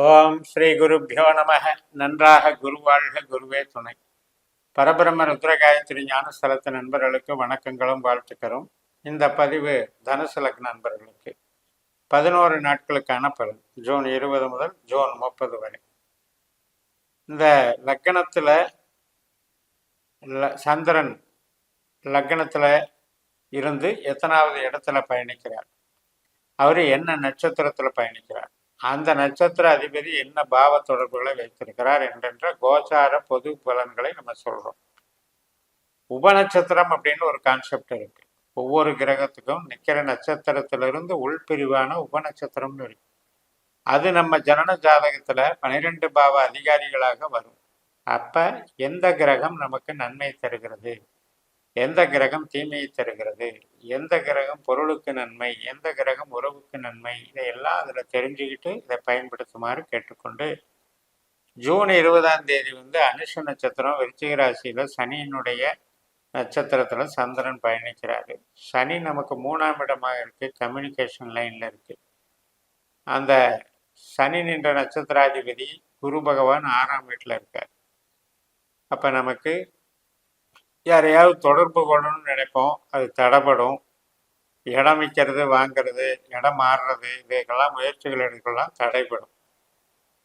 ஓம் ஸ்ரீ குருப்பியோ நம நன்றாக குருவாழ்க குருவே துணை. பரபிரம்ம ருத்ரகாயத்ரி ஞானஸ்தலத்து நண்பர்களுக்கு வணக்கங்களும் வாழ்த்துக்கிறோம் இந்த பதிவு தனுசு லக்ன நண்பர்களுக்கு. பதினோரு நாட்களுக்கான பலன். ஜூன் இருபது முதல் ஜூன் முப்பது வரை. இந்த லக்கணத்தில் சந்திரன் லக்கணத்தில் இருந்து எத்தனாவது இடத்துல பயணிக்கிறார்? அவர் என்ன நட்சத்திரத்தில் பயணிக்கிறார்? அந்த நட்சத்திர அதிபதி என்ன பாவ தொடர்புகளை வைத்திருக்கிறார் என்றென்ற கோச்சார பொது பலன்களை நம்ம சொல்றோம். உபநட்சத்திரம் அப்படின்னு ஒரு கான்செப்ட் இருக்கு. ஒவ்வொரு கிரகத்துக்கும் நிக்கிற நட்சத்திரத்திலிருந்து உள்பிரிவான உபநட்சத்திரம்னு இருக்கு. அது நம்ம ஜனன ஜாதகத்துல பனிரெண்டு பாவ அதிகாரிகளாக வரும். அப்ப எந்த கிரகம் நமக்கு நன்மை தருகிறது? எந்த கிரகம் தீமையை தருகிறது? எந்த கிரகம் பொருளுக்கு நன்மை? எந்த கிரகம் உறவுக்கு நன்மை? இதையெல்லாம் அதில் தெரிஞ்சுக்கிட்டு இதை பயன்படுத்துமாறு கேட்டுக்கொண்டு ஜூன் இருபதாம் தேதி வந்து அனுஷ நட்சத்திரம் விருச்சிக ராசியில் சனியினுடைய நட்சத்திரத்தில் சந்திரன் பயணிக்கிறாரு. சனி நமக்கு மூணாம் இடமாக இருக்குது கம்யூனிகேஷன் லைனில் இருக்குது அந்த சனி நின்ற நட்சத்திராதிபதி குரு பகவான் ஆறாம் வீட்டில் இருக்கார். அப்போ நமக்கு யாரையாவது தொடர்பு கொள்ளணும்னு நினைப்போம். அது தடைப்படும் இடம் விற்கிறது வாங்கிறது இடம் மாறுறது இதுக்கெல்லாம் முயற்சிகள் எடுக்கலாம் தடைப்படும்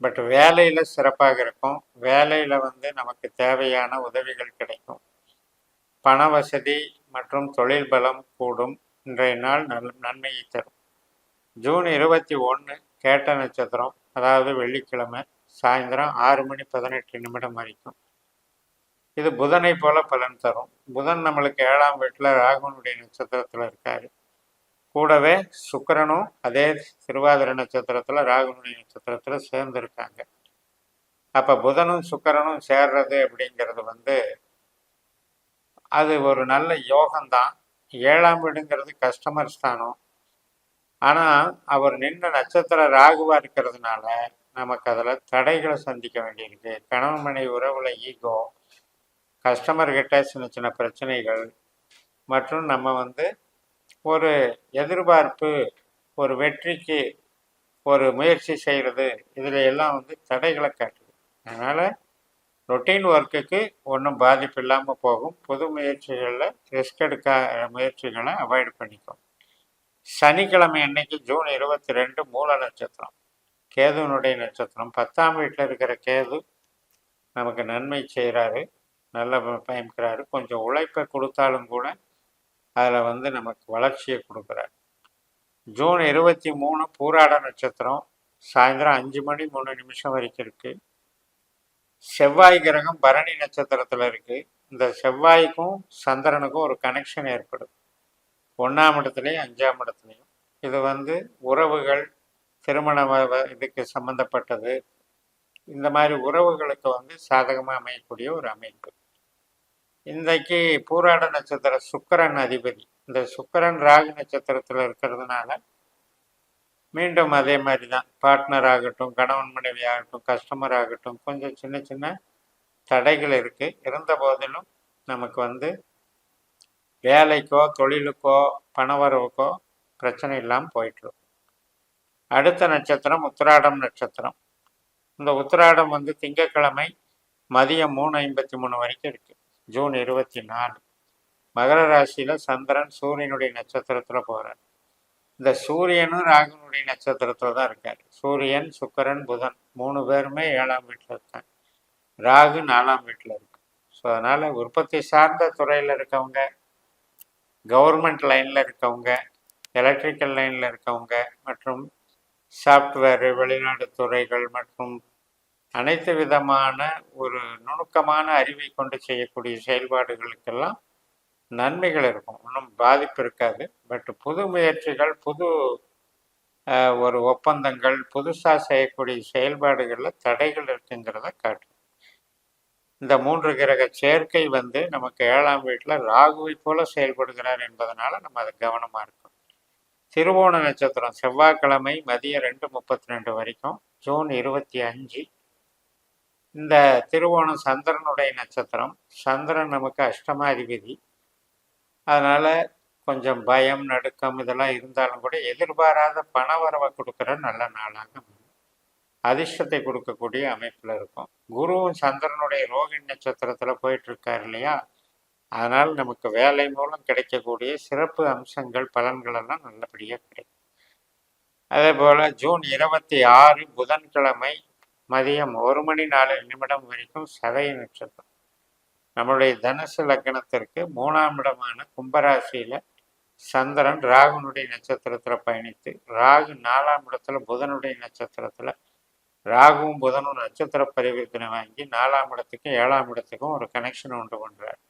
பட் வேலையில் சிறப்பாக இருக்கும். வேலையில் வந்து நமக்கு தேவையான உதவிகள் கிடைக்கும். பண வசதி மற்றும் தொழில் பலம் கூடும். இன்றைய நாள் நல் நன்மையை தரும். ஜூன் இருபத்தி ஒன்று கேட்ட நட்சத்திரம் அதாவது வெள்ளிக்கிழமை சாயந்தரம் ஆறு மணி பதினெட்டு நிமிடம் வரைக்கும். இது புதனை போல பலன் தரும். புதன் நம்மளுக்கு ஏழாம் வீட்டில் ராகுனுடைய நட்சத்திரத்தில் இருக்காரு. கூடவே சுக்கரனும் அதே திருவாதிரை நட்சத்திரத்தில் ராகுனுடைய நட்சத்திரத்தில் சேர்ந்துருக்காங்க. அப்போ புதனும் சுக்கரனும் சேர்றது அப்படிங்கிறது வந்து அது ஒரு நல்ல யோகம்தான். ஏழாம் வீடுங்கிறது கஸ்டமர் ஸ்தானம். ஆனால் அவர் நின்ற நட்சத்திர ராகுவாக இருக்கிறதுனால நமக்கு அதில் தடைகளை சந்திக்க வேண்டியிருக்கு. கணவன் மனை உறவுல ஈகோ கஸ்டமர்கிட்ட சின்ன சின்ன பிரச்சனைகள் மற்றும் நம்ம வந்து ஒரு எதிர்பார்ப்பு ஒரு வெற்றிக்கு ஒரு முயற்சி செய்கிறது இதில் எல்லாம் வந்து தடைகளை காட்டுது. அதனால் ரொட்டீன் ஒர்க்குக்கு ஒன்றும் பாதிப்பு இல்லாமல் போகும். புது முயற்சிகளில் ரிஸ்க் எடுக்க முயற்சிகளை அவாய்ட் பண்ணிக்கும். சனிக்கிழமை அன்னைக்கு ஜூன் இருபத்தி ரெண்டு மூல நட்சத்திரம். கேதுனுடைய நட்சத்திரம். பத்தாம் வீட்டில் இருக்கிற கேது நமக்கு நன்மை செய்கிறாரு நல்ல பயன்படுறாரு கொஞ்சம் உழைப்பை கொடுத்தாலும் கூட அதில் வந்து நமக்கு வளர்ச்சியை கொடுக்குறாரு. ஜூன் இருபத்தி மூணு பூராட நட்சத்திரம் சாயந்தரம் அஞ்சு மணி மூணு நிமிஷம் வரைக்கும் இருக்குது செவ்வாய் கிரகம் பரணி நட்சத்திரத்தில் இருக்குது இந்த செவ்வாய்க்கும் சந்திரனுக்கும் ஒரு கனெக்ஷன் ஏற்படுது. ஒன்றாம் இடத்துலையும் அஞ்சாம் இடத்துலையும். இது வந்து உறவுகள் திருமண இதுக்கு சம்மந்தப்பட்டது இந்த மாதிரி உறவுகளுக்கு வந்து சாதகமாக அமையக்கூடிய ஒரு அமைப்பு. இன்றைக்கு பூராட நட்சத்திர சுக்கரன் அதிபதி. இந்த சுக்கரன் ராகு நட்சத்திரத்தில் இருக்கிறதுனால மீண்டும் அதே மாதிரி தான் பார்ட்னர் ஆகட்டும் கணவன் மனைவி ஆகட்டும் கஸ்டமர் ஆகட்டும் கொஞ்சம் சின்ன சின்ன தடைகள் இருக்குது இருந்த போதிலும் நமக்கு வந்து வேலைக்கோ தொழிலுக்கோ பணவரவுக்கோ பிரச்சனை இல்லாமல் போயிட்டுருக்கும். அடுத்த நட்சத்திரம் உத்திராடம் நட்சத்திரம். இந்த உத்திராடம் வந்து திங்கக்கிழமை மதியம் மூணு ஐம்பத்தி மூணு வரைக்கும் இருக்குது ஜூன் இருபத்தி நாலு மகர ராசியில் சந்திரன் சூரியனுடைய நட்சத்திரத்தில் போகிறார் இந்த சூரியனும் ராகுனுடைய நட்சத்திரத்தில் தான் இருக்கார். சூரியன் சுக்கரன் புதன் மூணு பேருமே ஏழாம் வீட்டில் இருக்காங்க. ராகு நாலாம் வீட்டில் இருக்கு. ஸோ அதனால் உற்பத்தி சார்ந்த துறையில் இருக்கவங்க கவர்மெண்ட் லைனில் இருக்கவங்க எலக்ட்ரிக்கல் லைனில் இருக்கவங்க மற்றும் சாஃப்ட்வேரு வெளிநாடு துறைகள் மற்றும் அனைத்து விதமான ஒரு நுணுக்கமான அறிவை கொண்டு செய்யக்கூடிய செயல்பாடுகளுக்கெல்லாம் நன்மைகள் இருக்கும். ஒன்றும் பாதிப்பு இருக்காது. பட் புது முயற்சிகள் புது ஒரு ஒப்பந்தங்கள் புதுசாக செய்யக்கூடிய செயல்பாடுகளில் தடைகள் இருக்குங்கிறத காட்டும். இந்த மூன்று கிரக சேர்க்கை வந்து நமக்கு ஏழாம் வீட்டில் ராகுவை போல செயல்படுகிறார் என்பதனால நம்ம அதை கவனமாக இருக்கும் திருவோண நட்சத்திரம் செவ்வாய்க்கிழமை மதியம் ரெண்டு முப்பத்தி ரெண்டு வரைக்கும் ஜூன் இருபத்தி அஞ்சு இந்த திருவோணம் சந்திரனுடைய நட்சத்திரம் சந்திரன் நமக்கு அஷ்டமாதிபதி அதனால் கொஞ்சம் பயம் நடுக்கம் இதெல்லாம் இருந்தாலும் கூட எதிர்பாராத பண வரவை கொடுக்குற நல்ல நாளாக அதிர்ஷ்டத்தை கொடுக்கக்கூடிய அமைப்பில் இருக்கும். குருவும் சந்திரனுடைய ரோகிணி நட்சத்திரத்தில் போயிட்டுருக்காரு இல்லையா? அதனால் நமக்கு வேலை மூலம் கிடைக்கக்கூடிய சிறப்பு அம்சங்கள் பலன்களெல்லாம் நல்லபடியாக கிடைக்கும். அதே போல் ஜூன் இருபத்தி ஆறு புதன்கிழமை மதியம் ஒரு மணி நாலு நிமிடம் வரைக்கும் சதய நட்சத்திரம். நம்மளுடைய தனுசு லக்னத்திற்கு மூணாம் இடமான கும்பராசியில் சந்திரன் ராகுனுடைய நட்சத்திரத்தில் பயணித்து ராகு நாலாம் இடத்துல புதனுடைய நட்சத்திரத்தில் ராகுவும் புதனும் நட்சத்திர பரிவர்த்தனை வாங்கி நாலாம் இடத்துக்கும் ஏழாம் இடத்துக்கும் ஒரு கனெக்ஷன் உண்டு பண்ணுறார்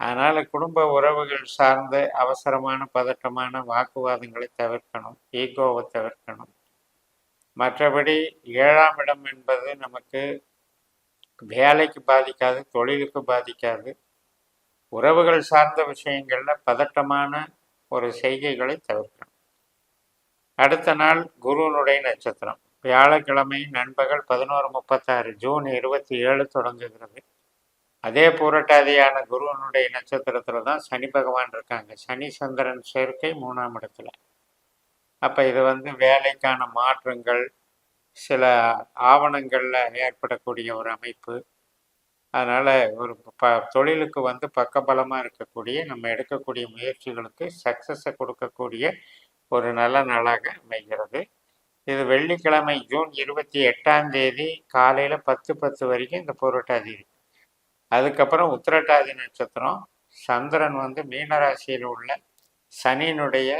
அதனால் குடும்ப உறவுகள் சார்ந்த அவசரமான பதட்டமான வாக்குவாதங்களை தவிர்க்கணும் ஈகோவை தவிர்க்கணும். மற்றபடி ஏழாம் இடம் என்பது நமக்கு வேலைக்கு பாதிக்காது தொழிலுக்கு பாதிக்காது. உறவுகள் சார்ந்த விஷயங்களில் பதட்டமான ஒரு செய்கைகளை தவிர்க்கணும். அடுத்த நாள் குருவனுடைய நட்சத்திரம். வியாழக்கிழமை நண்பகல் பதினோரு முப்பத்தாறு ஜூன் இருபத்தி ஏழு தொடங்குகிறது. அதே பூரட்டாதியான குருவனுடைய நட்சத்திரத்தில் தான் சனி பகவான் இருக்காங்க. சனி சந்திரன் சேர்க்கை மூணாம் இடத்துல. அப்போ இது வந்து வேலைக்கான மாற்றங்கள் சில ஆவணங்களில் ஏற்படக்கூடிய ஒரு அமைப்பு. அதனால் ஒரு ப தொழிலுக்கு வந்து பக்கபலமாக இருக்கக்கூடிய நம்ம எடுக்கக்கூடிய முயற்சிகளுக்கு சக்ஸஸை கொடுக்கக்கூடிய ஒரு நல்ல நாளாக அமைகிறது. இது வெள்ளிக்கிழமை ஜூன் இருபத்தி எட்டாம் தேதி காலையில் பத்து பத்து வரைக்கும் இந்த புரட்டாதி இருக்கு. அதுக்கப்புறம் உத்திரட்டாதி நட்சத்திரம் சந்திரன் வந்து மீனராசியில் உள்ள சனியினுடைய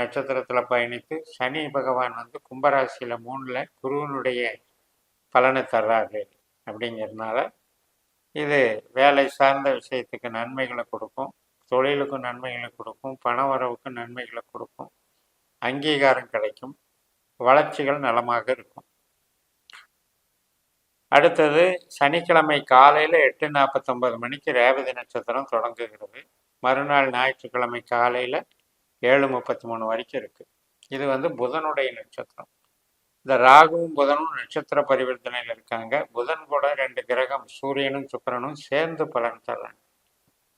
நட்சத்திரத்தில் பயணித்து சனி பகவான் வந்து கும்பராசியில் மூணில் குருவனுடைய பலனை தர்றாரு அப்படிங்கிறதுனால இது வேலை சார்ந்த விஷயத்துக்கு நன்மைகளை கொடுக்கும். தொழிலுக்கும் நன்மைகளை கொடுக்கும். பண வரவுக்கும் நன்மைகளை கொடுக்கும். அங்கீகாரம் கிடைக்கும். வளர்ச்சிகள் நலமாக இருக்கும். அடுத்தது சனிக்கிழமை காலையில் எட்டு நாற்பத்தொம்பது மணிக்கு ரேவதி நட்சத்திரம் தொடங்குகிறது. மறுநாள் ஞாயிற்றுக்கிழமை காலையில் ஏழு முப்பத்தி மூணு வரைக்கும் இருக்குது இது வந்து புதனுடைய நட்சத்திரம். இந்த ராகுவும் புதனும் நட்சத்திர பரிவர்த்தனையில் இருக்காங்க. புதன் கூட ரெண்டு கிரகம் சூரியனும் சுக்கரனும் சேர்ந்து பலன் தர்றாங்க.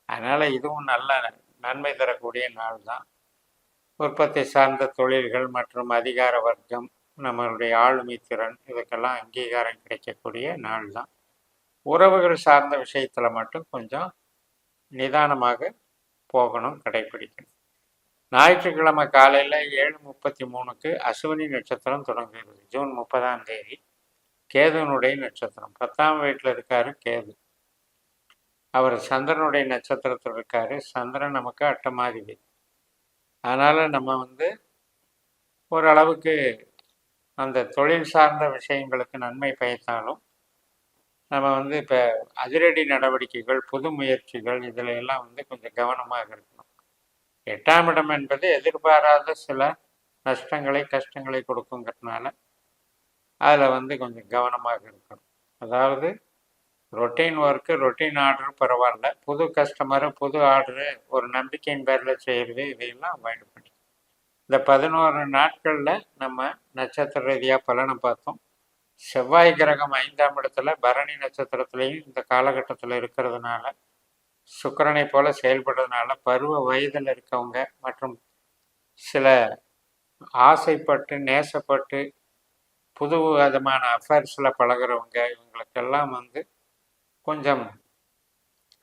அதனால் இதுவும் நல்ல நன்மை தரக்கூடிய நாள் தான். உற்பத்தி சார்ந்த தொழில்கள் மற்றும் அதிகார வர்க்கம் நம்மளுடைய ஆளுமை திறன் இதுக்கெல்லாம் அங்கீகாரம் கிடைக்கக்கூடிய நாள் தான். உறவுகள் சார்ந்த விஷயத்தில் மட்டும் கொஞ்சம் நிதானமாக போகணும் கடைபிடிக்கணும் ஞாயிற்றுக்கிழமை காலையில் ஏழு முப்பத்தி மூணுக்கு அஸ்வினி நட்சத்திரம் தொடங்குகிறது. ஜூன் முப்பதாம் தேதி கேதுனுடைய நட்சத்திரம். பத்தாம் வீட்டில் இருக்கார் கேது. அவர் சந்திரனுடைய நட்சத்திரத்தில் இருக்கார். சந்திரன் நமக்கு அட்டமாதிபதி. அதனால் நம்ம வந்து ஓரளவுக்கு அந்த தொழில் சார்ந்த விஷயங்களுக்கு நன்மை பயத்தாலும் நம்ம வந்து இப்போ அதிரடி நடவடிக்கைகள் புது முயற்சிகள் இதில் எல்லாம் வந்து கொஞ்சம் கவனமாக இருக்கணும். எட்டாம் இடம் என்பது எதிர்பாராத சில நஷ்டங்களை கஷ்டங்களை கொடுக்குங்கிறதுனால அதில் வந்து கொஞ்சம் கவனமாக இருக்கணும். அதாவது ரொட்டீன் ஒர்க்கு ரொட்டீன் ஆர்டர் பரவாயில்ல. புது கஸ்டமரு புது ஆர்டரு ஒரு நம்பிக்கையின் பேரில் செய்கிறது இதையெல்லாம் அவாய்ட் பண்ணி இந்த பதினோரு நாட்களில் நம்ம நட்சத்திர ரீதியாக பலனை பார்த்தோம். செவ்வாய் கிரகம் ஐந்தாம் இடத்துல பரணி நட்சத்திரத்துலேயும் இந்த காலகட்டத்தில் இருக்கிறதுனால சுக்கரனை போல செயல்படுறதுனால பருவ வயதில் இருக்கவங்க மற்றும் சில ஆசைப்பட்டு நேசப்பட்டு புது விதமான அஃபேர்ஸில் பழகிறவங்க இவங்களுக்கெல்லாம் வந்து கொஞ்சம்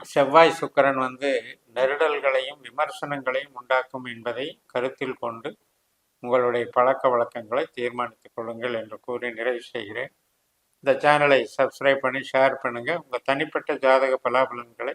செவ்வாய் சுக்கரன் வந்து நெருடல்களையும் விமர்சனங்களையும் உண்டாக்கும் என்பதை கருத்தில் கொண்டு உங்களுடைய பழக்க வழக்கங்களை தீர்மானித்துக் கொள்ளுங்கள் என்று கூறி நிறைவு செய்கிறேன். இந்த சேனலை சப்ஸ்கிரைப் பண்ணி ஷேர் பண்ணுங்கள் உங்கள் தனிப்பட்ட ஜாதக பலாபலன்களை